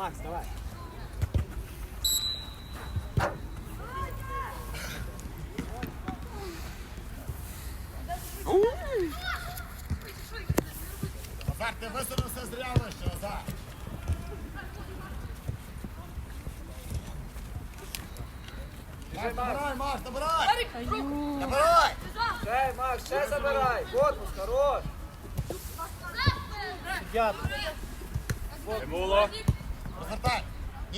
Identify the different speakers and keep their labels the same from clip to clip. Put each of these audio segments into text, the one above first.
Speaker 1: Макс, давай.
Speaker 2: Назар, ти висунувся зря вище, Назар. Макс, набирай, Макс, набирай! Набирай!
Speaker 1: Ще, Макс, ще забирай. Корпус, хорош. Суддя.
Speaker 3: Не було.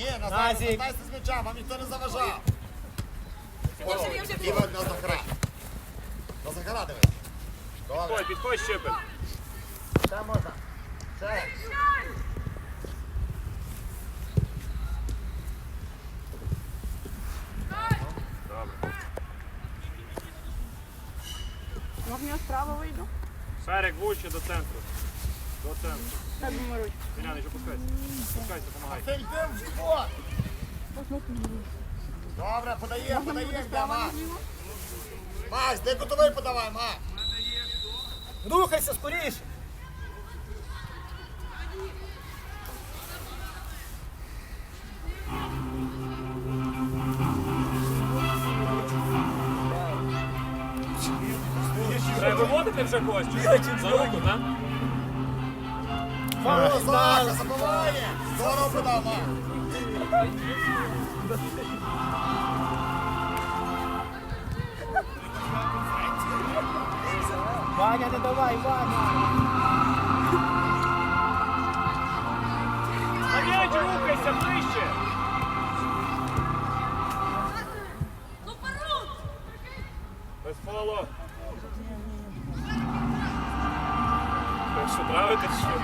Speaker 2: Ні, Назар,
Speaker 1: Назік.
Speaker 2: з м'яча, вам ніхто не заважав. Іва на Захара. На Захара дивись. Добре.
Speaker 3: Підходь, підходь, щепи.
Speaker 2: Ще можна. Ще.
Speaker 3: Добре.
Speaker 4: Можна я справа вийду?
Speaker 3: Шарик вуще до центру. До центру.
Speaker 4: Так
Speaker 3: допомагай.
Speaker 2: В живот. Добре, подає, подає, йде, Макс. Де кутовий подавай, Макс.
Speaker 1: Рухайся скоріше.
Speaker 3: Треба виводити вже когось? За руку, так?
Speaker 2: Назар, забиває. Здорово подав, Макс.
Speaker 1: Ваня, не давай, Ваня.
Speaker 3: Навіть рухайся ближче. Без фолу. Так що травити чи що?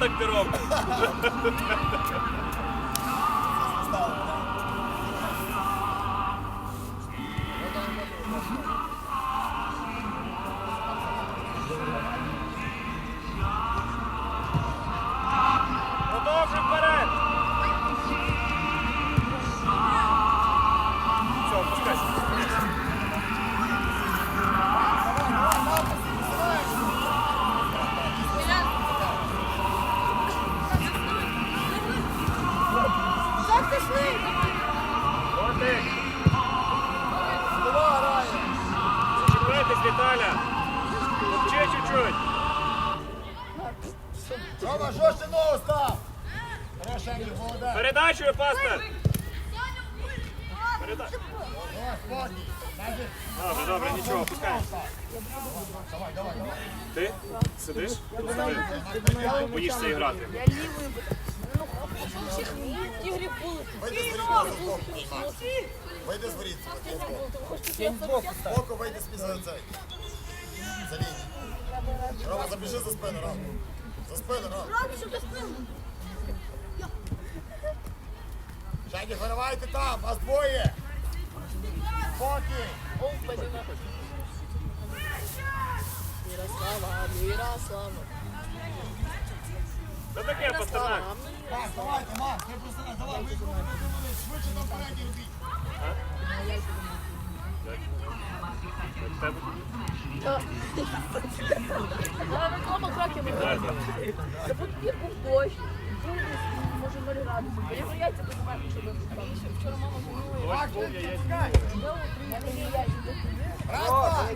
Speaker 3: Так ти робиш. Зачекайтесь, Віталя. Ще чуть-чуть.
Speaker 2: Рома, жорстче ногу
Speaker 3: сидиш? Боїшся грати.
Speaker 4: Я лівою буду. Ну, всіх ігрів були.
Speaker 2: Вийди з воріт боку. Вийди з за цей. За. Рома, забіжи за спину, Рома. За спину, Рома. Жені, виривайте там, вас двоє. Спокій.
Speaker 4: Мирослава, Мирослава.
Speaker 3: Що таке, пацанак?
Speaker 2: Макс, давайте, Макс, ви просто не давай, ви ви швидше на переді робіть.
Speaker 3: В тебе?
Speaker 4: Але реклама краків Це був пір був дощ. Був може 0 градусів. Бо я яйця покупаю, що до Вчора мама змінила.
Speaker 3: Ось був, я є.
Speaker 4: Я не є яйця.
Speaker 2: Раз, два.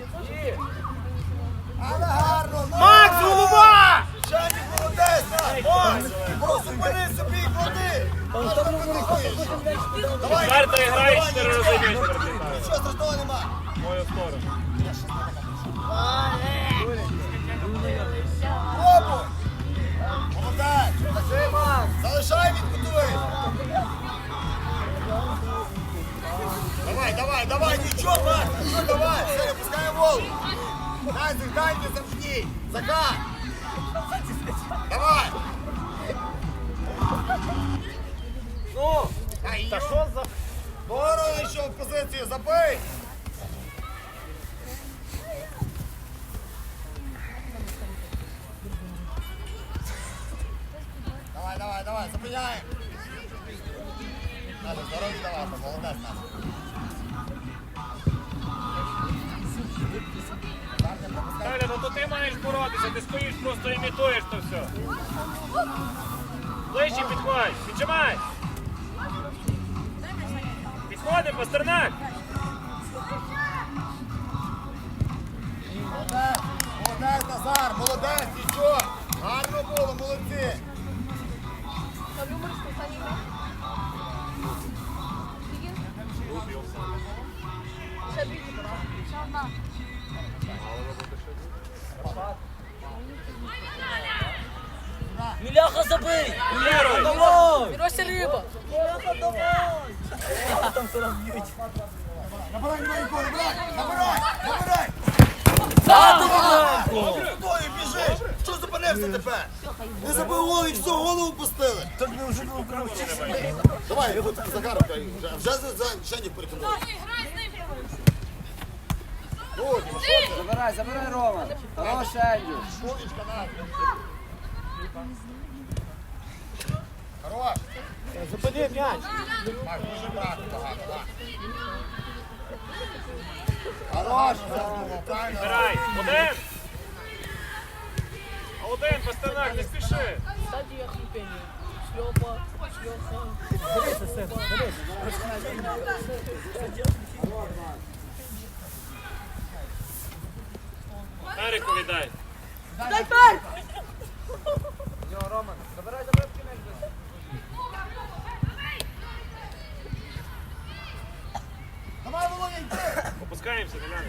Speaker 2: Але гарно, ну!
Speaker 1: Макс, голова!
Speaker 2: Жені, молодець, так, Макс! Просто бери собі і клади! Давай,
Speaker 3: Карта грає 4 рази м'яч пролітає.
Speaker 2: Нічого страшного нема.
Speaker 3: В мою сторону.
Speaker 2: Пробуй! Молодець! Залишай від кутовий! Давай, давай, давай, нічого, Макс, нічого, давай! Все, не пускаємо голову! Назик, дай мені замкніть! Захар! Давай!
Speaker 1: Ну, та що за...
Speaker 2: Ворон йшов в позицію, забий! давай, давай, зупиняємо. Надо, здоров'я давай, молодець надо.
Speaker 3: Таля, ну то ти маєш боротися, ти стоїш просто імітуєш то все. Ближче підходь, піджимай. Підходи, Пастернак.
Speaker 2: Молодець, молодець, Назар, молодець, нічого. Гарно було, молодці.
Speaker 5: Міляха забий!
Speaker 3: Лєрой.
Speaker 5: Давай!
Speaker 4: Мірося риба.
Speaker 5: Міляха давай! Там все б'ють.
Speaker 2: Набирай, набирай, набирай, набирай, набирай.
Speaker 5: Міляху!
Speaker 2: Хто біжиш? Що зупинився тепер? Не забив і все, голову пустили.
Speaker 5: Так ми вже не вкручили.
Speaker 2: Давай, от Захаров, вже, за, Женю ну це?
Speaker 5: Забирай, забирай Роман. Хорош, Ендю.
Speaker 2: Хорош.
Speaker 1: Зупини м'яч.
Speaker 2: Маш, дуже брати багато, так. Хорош, здорово, правильно.
Speaker 3: Збирай. Один. Один, Пастернак, не спіши.
Speaker 4: Стадія хліпення. Шльопа, шльоха.
Speaker 3: Тарику віддай.
Speaker 4: Дай пер!
Speaker 5: Роман, забирай, забирай кінець.
Speaker 2: Давай, Володя,
Speaker 3: Опускаємося, Деляни.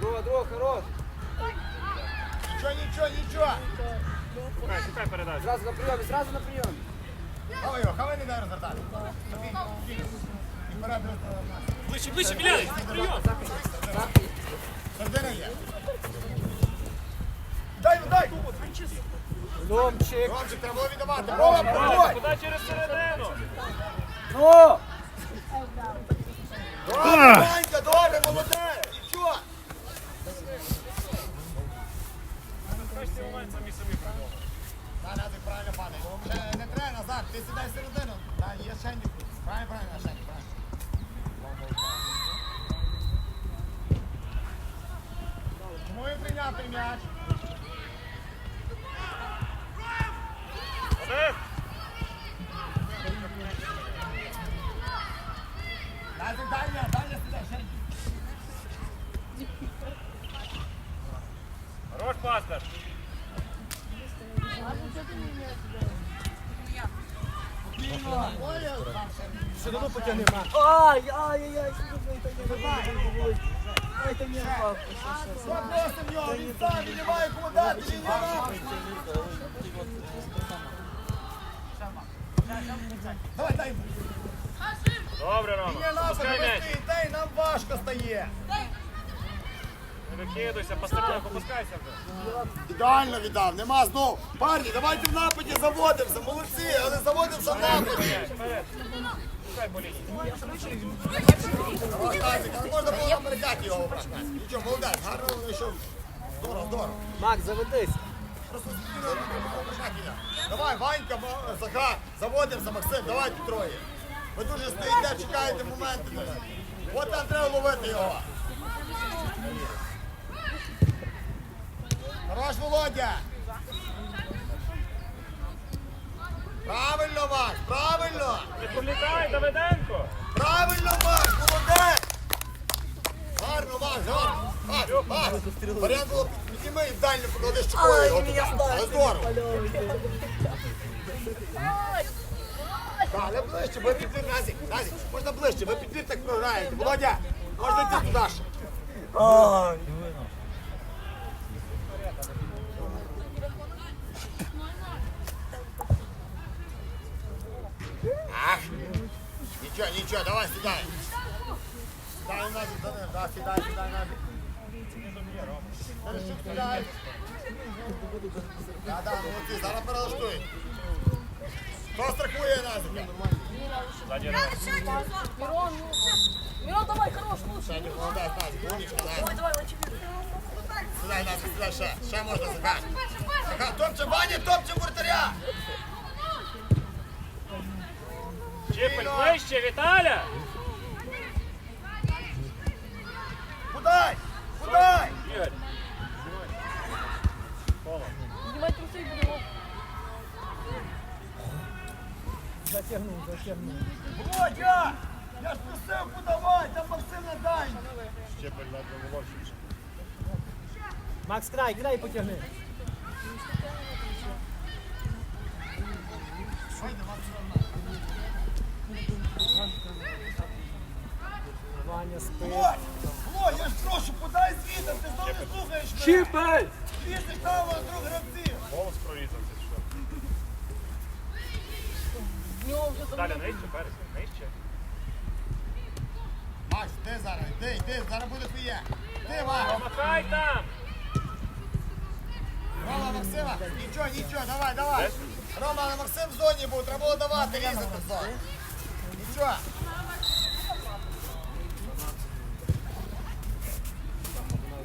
Speaker 5: Друга, друга, хорош.
Speaker 2: Нічого, нічого, нічого.
Speaker 3: Шукай, шукай передачу.
Speaker 5: Зразу на прийомі, зразу на прийомі.
Speaker 2: Хавай його, хавай не дай розвертати.
Speaker 3: Ближче, ближче, Біляни. Прийом.
Speaker 2: Середина є. Дай, дай.
Speaker 1: Ломчик.
Speaker 2: Ромчик, треба було віддавати. Рома, проходь.
Speaker 3: Куди через середину?
Speaker 5: Ну!
Speaker 2: Добре, молодець. Нічого. Да, Назик, правильно падає. Ще Не треба назад, ти сідай всередину. Да, є Шенді. Правильно, правильно, Шенді, правильно. Чому він?
Speaker 3: Один.
Speaker 2: Назик, дай м'яч, дай м'яч сюди, Шенді.
Speaker 3: Хорош, Пастер.
Speaker 1: Все одно потягни м'яч.
Speaker 5: Ай, ай, ай, ай, не? Ай, та ні, папа,
Speaker 2: просто в нього? Він сам, він не має кому дати, він не нахуй. Давай, дай.
Speaker 3: Добре, Рома. Опускай м'яч.
Speaker 2: давай, дай, нам важко стає.
Speaker 3: Не викидуйся, Пастернак, опускайся вже.
Speaker 2: Ідеально віддав, нема знов. Парні, давайте в нападі заводимося, молодці, але заводимося в нападі.
Speaker 3: М'яч, вперед. Шукай по лінії.
Speaker 2: Давай, Тазик, але можна було нам передати його обрати. Нічого, молодець, гарно вийшов. Здорово, здорово.
Speaker 1: Макс, заведись.
Speaker 2: Просто спокійно. Давай, Ванька, Ма- Захар, заводимося, Максим, давайте троє. Ви дуже стоїте, чекаєте моменти. От там треба ловити його. Хорош, Володя. Правильно, Макс, правильно.
Speaker 3: Не політай, Давиденко.
Speaker 2: Правильно, Макс, молодець! Гарно, Макс, гарно! Макс, Макс! Варіант було підніми і дальню поклади щекою. Але здорово! Так, Але ближче, ви підбір, Назік, Назік, можна ближче, ви підбір так програєте. Володя, можна йти туди ще.
Speaker 5: Ай.
Speaker 2: Ах, нічого, нічого, давай сідай. Сідай, Назік, за ним, да, сідай, сідай, Назік. Хорошо, сідай. Да, да, молодці, зараз перелаштуй. Хто страхує Назіка?
Speaker 3: Ззаді раз.
Speaker 4: Мирон, ну. Мирон, давай, хорош, лучше.
Speaker 2: Ще молодець, Назик, умничка, Назик.
Speaker 4: Давай, давай, лучше.
Speaker 2: Сідай, Назик, сідай ще. Ще можна, Захар. Захар, топче Ваня, топче вратаря.
Speaker 3: Чіпель ближче, Віталя!
Speaker 2: Кудай, кудай.
Speaker 3: Ігор. Кола.
Speaker 4: Знімай
Speaker 1: Затягнув, затягнув.
Speaker 2: Володя, я ж просив подавай, там Максим не дай.
Speaker 3: Чіпель на волосся.
Speaker 1: Макс, край, край потягни. Ваня спить.
Speaker 2: Володь, я ж прошу, подай звідти, ти знову не слухаєш мене.
Speaker 1: Чіпель!
Speaker 2: Звідси ж там у вас друг гравців.
Speaker 3: Голос прорізався,
Speaker 4: В нього вже
Speaker 3: Далі
Speaker 4: давно.
Speaker 3: нижче, перес, нижче.
Speaker 2: Макс, ти зараз, йди, йди, зараз буде твоє. Ти, Макс.
Speaker 3: Помахай там!
Speaker 2: Рома, Максима, нічого, нічого, давай, давай. Рома, але Максим в зоні був, треба було давати, різати в зоні. Нічого.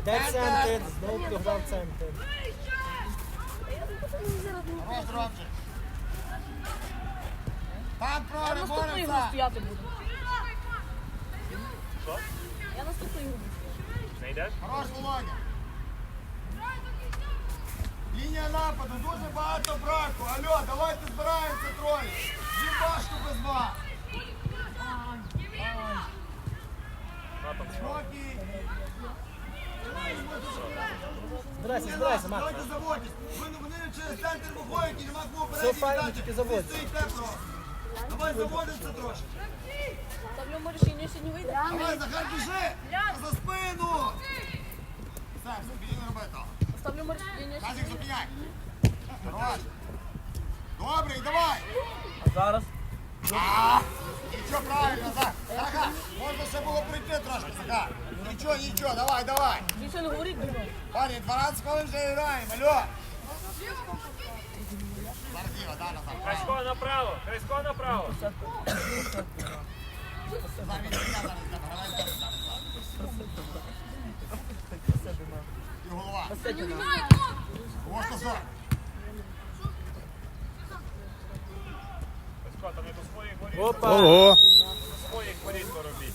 Speaker 1: Де центр? Знову програв центр.
Speaker 2: Хорош, Ромчик. Там
Speaker 4: Я наступну ігру
Speaker 2: бореться.
Speaker 4: стояти буду.
Speaker 3: Що?
Speaker 4: Я наступну ігру буду.
Speaker 3: Не йдеш?
Speaker 2: Хорош, Володя. Лінія нападу, дуже багато браку. Алло, давайте збираємося троє. Важко без вас.
Speaker 3: На там.
Speaker 2: Спокій.
Speaker 1: Збирайся, збирайся, Макс.
Speaker 2: Давайте заводьтесь. Вони, вони через центр виходять і нема кому
Speaker 1: Все
Speaker 2: перейти.
Speaker 1: файно, тільки заводь.
Speaker 2: Давай заводимося трошки.
Speaker 4: Та в ньому рішення ще не вийде.
Speaker 2: Давай, Захар, біжи. За спину. Все, все, не роби того.
Speaker 4: Ставлю рішення ще
Speaker 2: Казик, зупиняй. Хорош. Добрий, давай.
Speaker 5: Зараз.
Speaker 2: А, Нічого правильно, Захар. Захар, можна ще було прийти трошки, Захар. Нічого, нічого, давай, давай.
Speaker 4: Більше не говорить, думаю.
Speaker 2: Пані, 12 хвилин вже граємо, алло. Зараз Діва, дай назад.
Speaker 3: Красько направо, Красько направо.
Speaker 2: Зараз він йде, зараз йде, гравець зараз, зараз. І голова. Ось то зор.
Speaker 3: Красько, там не до своїх воріт.
Speaker 1: Опа!
Speaker 6: Ого.
Speaker 3: До своїх воріт поробіть.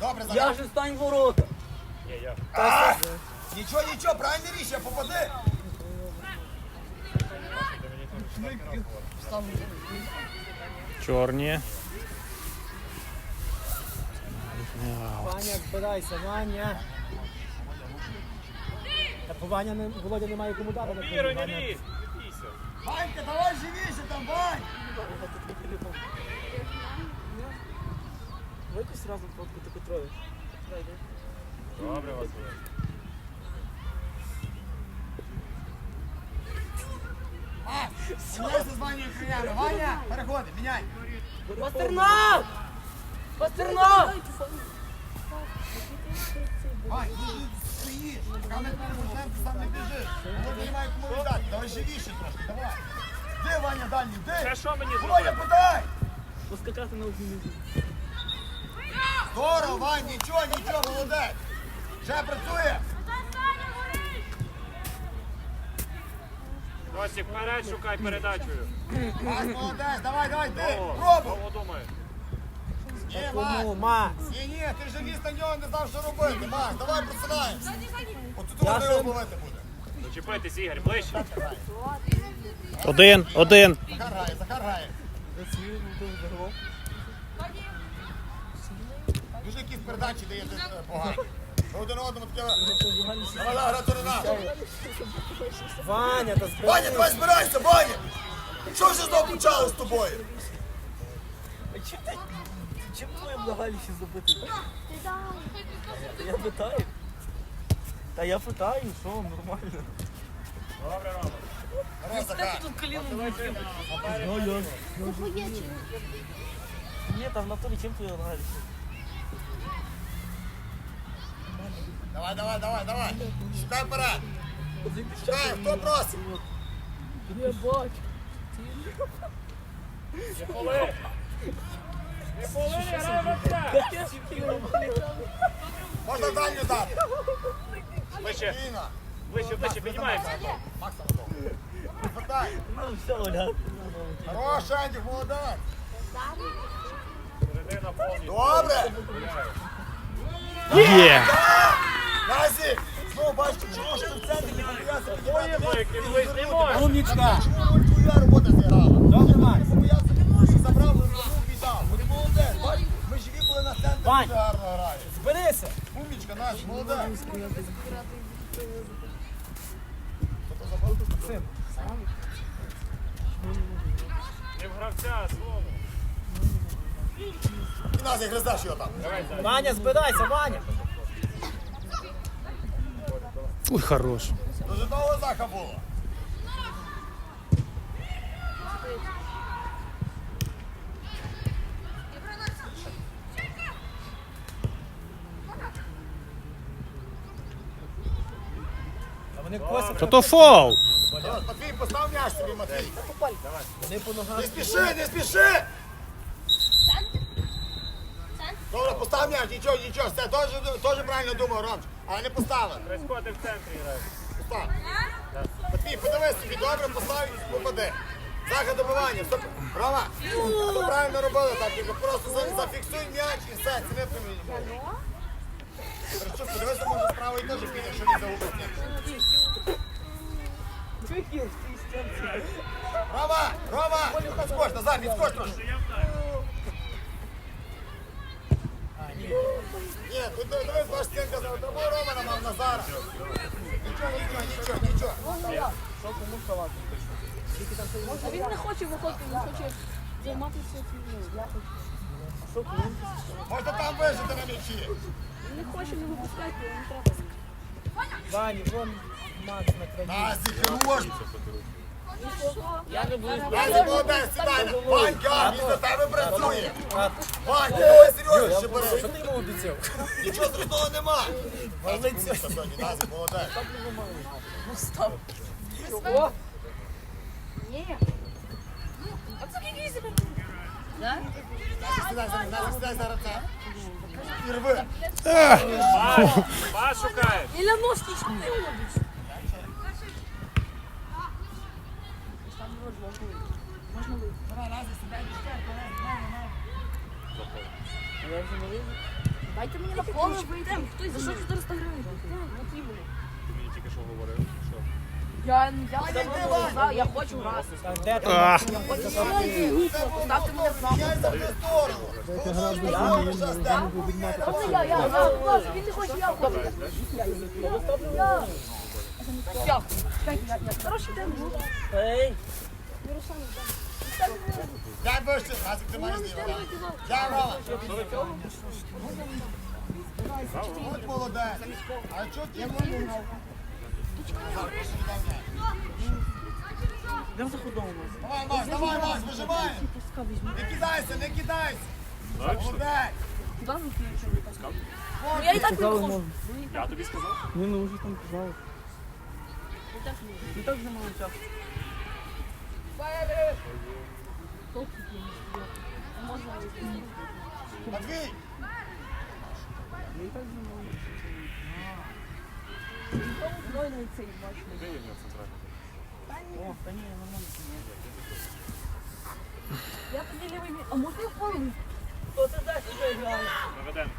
Speaker 2: Добре,
Speaker 5: Я
Speaker 2: Захар.
Speaker 5: же стань ворота.
Speaker 3: Ні, я.
Speaker 2: Нічого, нічого, правильне рішення, попади.
Speaker 6: Чорні.
Speaker 1: Ваня, збирайся, Ваня. Та по Ваня не, Володя не має кому дати.
Speaker 3: Віро, не
Speaker 1: Ваня.
Speaker 3: лізь.
Speaker 2: Ванька, давай живіше там, Вань.
Speaker 5: Давайте сразу фотку таку трою.
Speaker 3: Добре, Василь.
Speaker 2: А, міняйся з Ванею краями. Ваня, переходи, міняй.
Speaker 5: Пастернак! Пастернак!
Speaker 2: Вань, ти стоїш. Поки ми ти сам не біжиш. Володя не має кому віддати. Давай живіше трошки, давай. Де Ваня дальній, де?
Speaker 3: Ще мені
Speaker 2: Володя, подай.
Speaker 5: Поскакати на одній нозі.
Speaker 2: Здорово, Вань, нічого, нічого, молодець. Ще працює.
Speaker 3: Росік, вперед шукай передачею.
Speaker 2: Макс, молодець, давай, давай, ти. Пробуй.
Speaker 3: думає.
Speaker 2: Ні,
Speaker 1: Кому,
Speaker 2: Макс. Ні, ні, ти ж ліс на нього не знав, що робити. Макс, давай просинаємося. От тут
Speaker 1: Я ще-
Speaker 2: його ловити буде.
Speaker 3: Дочепитись, Ігор, ближче.
Speaker 6: Один, один.
Speaker 2: Захар грає, Захар грає. Дуже якісь передачі даєте е, погані. Ви один одному таке. Давай, давай, грати на нас.
Speaker 1: Ваня, та
Speaker 2: Ваня,
Speaker 1: збирайся.
Speaker 2: давай збирайся, Ваня! Що вже знову почало з тобою?
Speaker 5: А чим ти? Чим твоїм нагаліші забити? Я питаю. Та я питаю, що нормально.
Speaker 3: Добре, Рома.
Speaker 2: Давай, Захар.
Speaker 4: Тут коліно.
Speaker 5: Ні, там в натурі чим твоє нагаліші?
Speaker 2: Давай, давай, давай, давай. Шукай вперед. Шукай, хто просить?
Speaker 4: Я бачу.
Speaker 3: Поли. Не поли, грає вратаря.
Speaker 2: Можна дальню дати.
Speaker 3: Вище, вище, вище, піднімаємося.
Speaker 2: Хватай.
Speaker 5: Ну все, Оля.
Speaker 2: Хорош, Ендік, молодець. Добре.
Speaker 6: Є!
Speaker 2: Назік. Знову бачите, ж ти в центрі не боявся?
Speaker 3: Який.
Speaker 1: Умнічка.
Speaker 2: Твоя робота зіграла.
Speaker 1: Добре, Вань.
Speaker 2: Я боявся, що забрав, руку віддав. Ти молодець. Бач, ми живі, коли на центрі
Speaker 1: Вань.
Speaker 2: дуже гарно грає.
Speaker 1: Зберися.
Speaker 2: Умнічка, Назік, молодець.
Speaker 1: Максим.
Speaker 3: Не в гравця, слово.
Speaker 2: І Назік, гриздаш його там.
Speaker 1: Ваня, збирайся, Ваня.
Speaker 6: Ой, хорош.
Speaker 2: Дуже довго заха було.
Speaker 1: А вони косять.
Speaker 6: То то фол.
Speaker 2: Матвій, постав м'яч собі, Матвій.
Speaker 1: Вони по ногам.
Speaker 2: Не спіши, не спіши! Добре, постав м'яч, нічого, нічого, все, теж, теж правильно думав, Ромч, Але не поставив.
Speaker 3: Кресько, ти в центрі граєш.
Speaker 2: Постав. Матвій, подивись собі, добре, постав і попади. Захід добивання, Рома, все правильно робили, так, тільки просто за- зафіксуй м'яч і все, це не поміняй. Хорошо, подивися, може справа і теж піде, якщо не загубить м'яч. Рома, Рома, відскоч, назад, відскоч трошки. Ні, тут дивись, ваш стінка, тому Рома нам Назара. Нічого, нічого, нічого, нічого.
Speaker 4: А він не хоче виходити, він хоче займатися. Я хочу.
Speaker 2: Можна там вижити на м'ячі.
Speaker 4: Він не хоче не випускати, йому треба.
Speaker 1: Ваня, вон Макс на краї.
Speaker 2: Назі, хорош.
Speaker 4: Я не буду.
Speaker 2: Назі, молодець, сідай. Ванька, він за тебе працює.
Speaker 1: А,
Speaker 2: Ванька, давай серйозно, ще бери.
Speaker 1: Що ти йому обіцяв?
Speaker 2: Нічого страшного нема. Назі, умніця сьогодні, Назі, молодець.
Speaker 5: О,
Speaker 4: Ні. А це який себе?
Speaker 2: Назі, сідай зараз, сідай зараз. це. І рви.
Speaker 3: Пас, пас шукає.
Speaker 4: Ілля Носький, що ти робиш? Дайте мені на помощь, вийдемо. Хтось за що 400 гривень? Матвій буде.
Speaker 3: Ти мені тільки що говорив. Що?
Speaker 4: Я, я, я, я, я хочу грати.
Speaker 1: Та Де там?
Speaker 6: Ах.
Speaker 4: Я хочу грати. Поставте мене в рамку.
Speaker 2: Я за одну сторону. Ну, що ж там?
Speaker 4: Можна я, я, я, будь ласка, він не хоче, я хочу. Я, я. Я. Чекайте, я, я. Хороший день.
Speaker 5: ей.
Speaker 2: Дай вище, Назік, ти маєш зліва. Я, Рома. От молодець. А чого ти?
Speaker 5: Йдемо за ходом у нас.
Speaker 2: Давай, Макс, давай, Макс, вижимай. Не кидайся, не кидайся. Молодець.
Speaker 4: Ну, я і так не виходжу.
Speaker 3: Я тобі сказав.
Speaker 5: Ні, ну вже там казали. І так вже мало часу.
Speaker 2: Матвій.
Speaker 4: Мною на цей бачу.
Speaker 5: О, та ні, нормально.
Speaker 4: Я тоді лівий мій. А можна я впевнений?
Speaker 5: Хто це далі вже грає?
Speaker 3: Наведемо.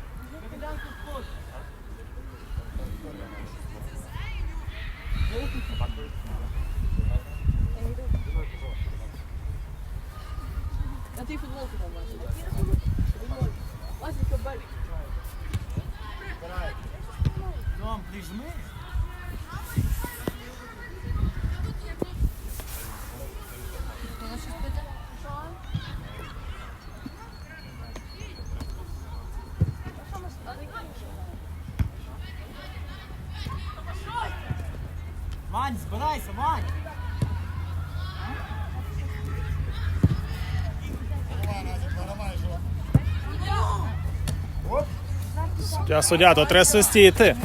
Speaker 4: На тій футболку там бачу. Вася, кабель.
Speaker 1: Дом, прижми.
Speaker 2: Тя
Speaker 6: суддя, то треба свистіти.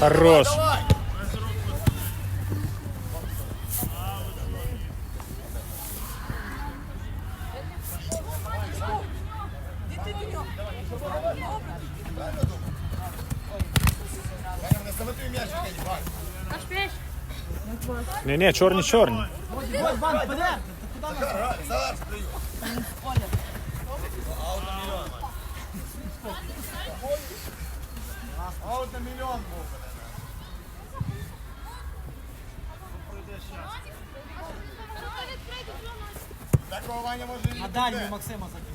Speaker 6: Хорош.
Speaker 2: Не-не, чорні-чорні. Бан, мільйон був. Такого Ваня може і
Speaker 1: На дальню
Speaker 2: буде.
Speaker 1: Максима закинь.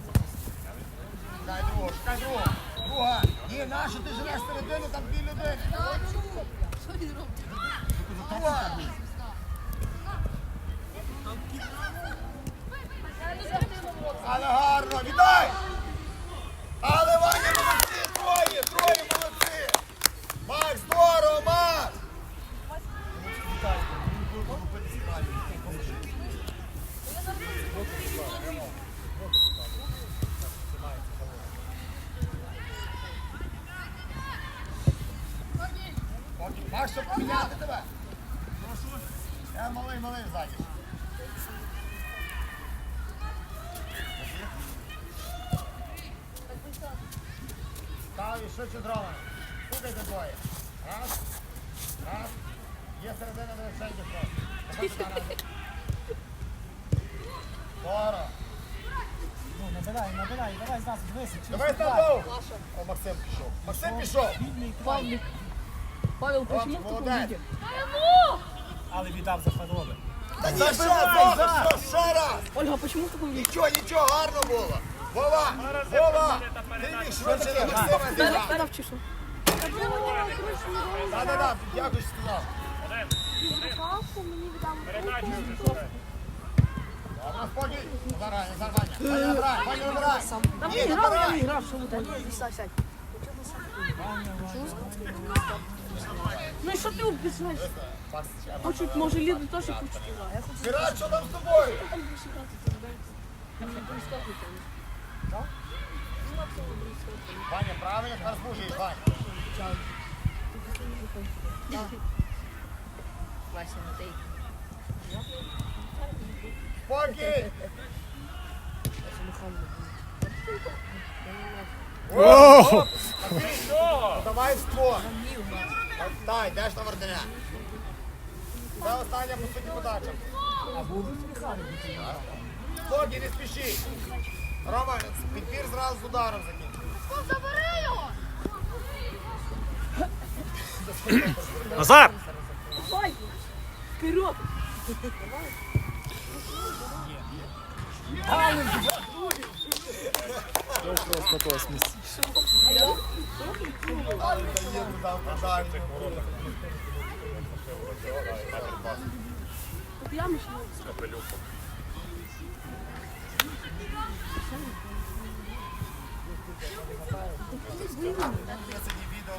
Speaker 2: Шукай другого, шукай другого. Друга. Ні, наша, ти живеш середину, там дві людини. Друга. Але гарно, віддай! Але Ваня молодці, троє, троє молодці! Макс, здорово, Макс! Тебе? Я малий, малий ззаді. Ставі, швидше зроблено. Стукайте двоє. Раз. Є середина просто. Скоро.
Speaker 1: Ну, набирай, набирай, давай зразу, дивися. через
Speaker 2: Давай там О, Максим пішов. Максим пішов.
Speaker 1: Край.
Speaker 4: Павлик. Павел, почему в таком
Speaker 2: молодець.
Speaker 4: виде?
Speaker 1: Але віддав за хороби.
Speaker 2: Та ні, ще, ще, ще, ще раз.
Speaker 4: Ольга, почему в таком виде?
Speaker 2: Нічого, нічого, гарно було. Вова, Вова, ти міг швидше на Максима зіграти.
Speaker 4: Став чи що?
Speaker 2: Да-да-да, дякую, що сказав.
Speaker 3: Передачу вже
Speaker 2: спокій. Назар, Назар, Ваня. Ваня, набирай, Ваня, набирай.
Speaker 4: Там
Speaker 2: Ні,
Speaker 4: не грав, я не
Speaker 2: набирай.
Speaker 4: грав, що ви там? Сядь, сядь. Ну і що ти обіцяєш? Хочуть, може, Ліду теж хочуть грати. Я хочу
Speaker 2: Мират, що там з тобою?
Speaker 4: там більше грати.
Speaker 2: Ваня, правильно, тепер служиш, Ваня. Спокій.
Speaker 6: О!
Speaker 3: Що?
Speaker 2: Давай в створ. Так, йдеш на Варденя. Це остання по суті подача. Спокій, не спіши. Рома, підбір зразу з ударом закінчив.
Speaker 6: Назар!
Speaker 4: Давай! Вперед! От я мішла.
Speaker 2: Це не відео.